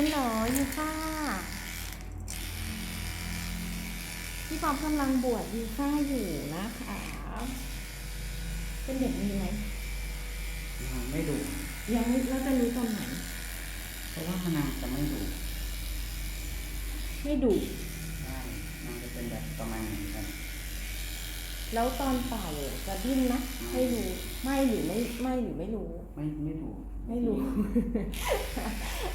ฮัลโหลยูฟ่าพี่ป๊อปกำลังบวชยูฟ่าอยู่นะคะเป็นเด็กดีไหมยังไม่ดุยังไม่แล้วจะรู้ตอนไหน เพราะว่านางจะไม่ดุไม่ดุใช่นางจะเป็นแบบประมาณนี้ครับแล้วตอนเป่าจะดิ้นนะไม่รู้ไม่หรือไม่ไม่หรือไม่รู้ ไม่ไม่ดุไม่รู้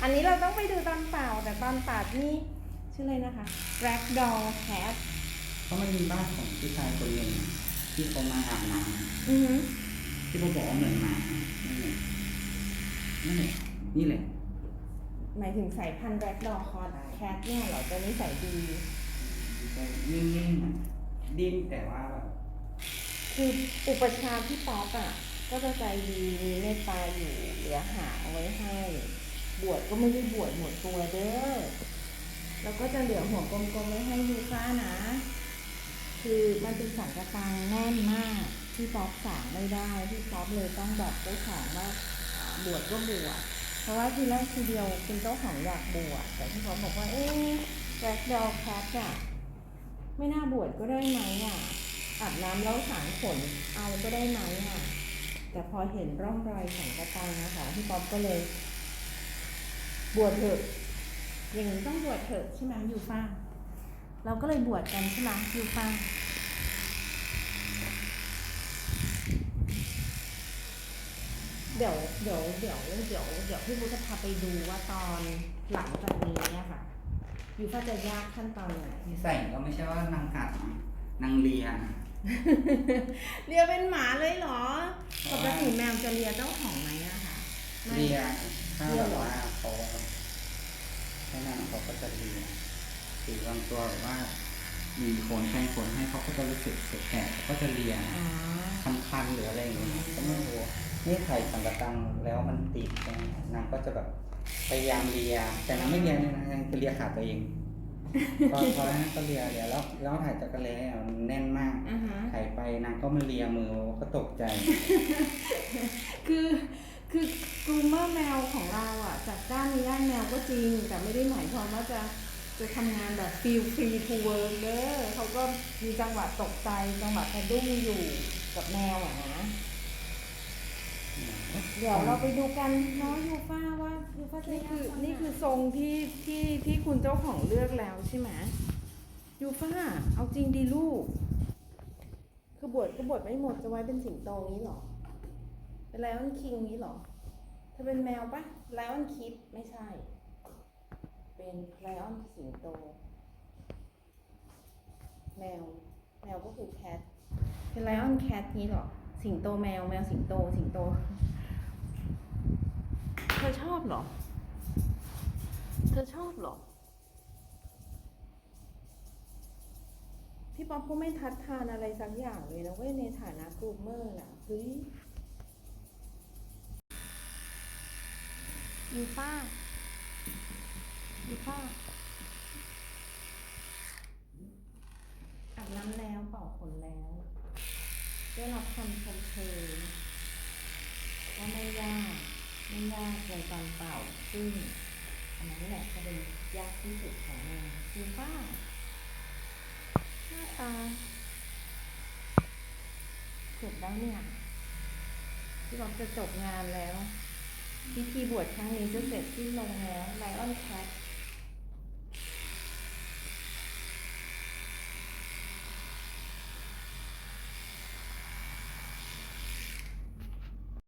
อันนี้เราต้องไปดูตอนเป่าแต่ตอนปาดนี่ชื่ออะไรนะคะ ragdoll cat เพราะมันมีบ้านของผู้ชายคนหนึ่งที่เขามาอาบน้อือหือำที่เขาบอกว่าเหมือนหมานี่นแหละนี่นแหละนี่แหละหมายถึงสายพันธุ์ ragdoll cat เนี่ยเหรอตัวนี้ใส่ดีนิ่งๆอะดิ้นแต่ว่าแบบคืออุปชฌาย์พี่ป๊อปอะ ก็จะใจดีมีเมตตาอยู่เหลือหาเอาไว้ให้ บวชก็ไม่ได้บวชหมดตัวเด้อ แล้วก็จะเหลือหัวกลมๆไว้ให้ยูฟ่านะ คือมันเป็นสังกะตังแน่นมากพี่ป๊อปสางไม่ได้พี่ป๊อปเลยต้องบอกเจ้าของว่าบวชก็บวช เพราะว่าทีแรกทีเดียวคุณเจ้าของอยากบวช แต่พี่ป๊อปบอกว่า เอ๊ะแจ็คดอลแคทอะไม่น่าบวชก็ได้ไหมอะอาบน้ำแล้วสางขนเอาก็ได้ไหมอะแต่พอเห็นร่องรอยสังกะตังนะคะพี่ป๊อปก็เลย บวชเถอะ อย่างนี้ต้องบวชเถอะใช่ไหมยูฟ่าเราก็เลยบวชกันใช่ไหมยูฟ่าเดี๋ยวเดี๋ยวเดี๋ยวเดี๋ยวเดี๋ยวพี่บุ๊จะพาไปดูว่าตอนหลังจากนี้เนี่ยค่ะยูฟ่าจะยากขั้นตอนไหนที่ใส่ก็ไม่ใช่ว่านางกัดนะนางเลียเลียเป็นหมาเลยเหรอปกติแมวจะเลียเจ้าของไหมอะค่ะไม่เลียถ้าเลีแบยบเหรอว่า เขาแค่นั้นเขาก็จะเลียหรือบางตัวแบบว่า มีขนแทงขนให้เขาก็จะรู้สึกแสบๆเขาก็จะเลียอ๋อคันๆหรืออะไรอย่างเงี้ยก็ไม่รู้นี่ไข่สังกะตังแล้วมันติดนะนางก็จะแบบพยายามเลีย แต่นางไม่เลียเนี่ยนะนางจะเลียขาตัวเองพอพอแล้วนางก็เลียเลียแล้วแล้วถ่ายจักรเล่มันแน่นมากอ่าฮะถ่ายไปนางก็มาเลียมือก็ตกใจ คือ คือกูเมอร์แมวของเราอะจากก้านมีย่านแมวก็จริง แต่ไม่ได้หมายความว่าจะจะทำงานแบบ feel free to work เด้อเขาก็มีจังหวะตกใจจังหวะกระดุ้งอยู่กับแมวอะนะเดี๋ยวเราไปดูกันเนาะยูฟ่าว่ายูฟ่าจะนี่คือนี่คือทรงที่ที่ที่คุณเจ้าของเลือกแล้วใช่ไหมยูฟ่าเอาจริงดีลูก คือบวชก็บวชไม่หมดจะไว้เป็นสิงโตนี้หรอ เป็นไลออนคิงนี้เหรอเธอเป็นแมวปะไลออนคิดไม่ใช่ เป็นไลออนสิงโต แมว แมวก็คือแคท เป็นไลออนแคทนี้เหรอ สิงโตแมว แมวสิงโต สิงโต เธอชอบเหรอ เธอชอบเหรอ พี่ป๊อปก็ไม่ทัดทานอะไรสักอย่างเลยนะเว้ยในฐานะกรูมเมอร์น่ะเฮ้ย ยูป้ายูป้าอาบน้ำแล้วเป่าขนแล้ว ได้รับคำชมเชยว่าไม่ยากไม่ยากในตอนเป่าซึ่งอันนั้นแหละจะเป็นยากที่สุดของงานยูป้าหน้าตาเสร็จแล้วเนี่ยพี่บอกจะจบงานแล้ว พิธีบวชครั้งนี้จะเสร็จสิ้นลงแล้วไลออนแค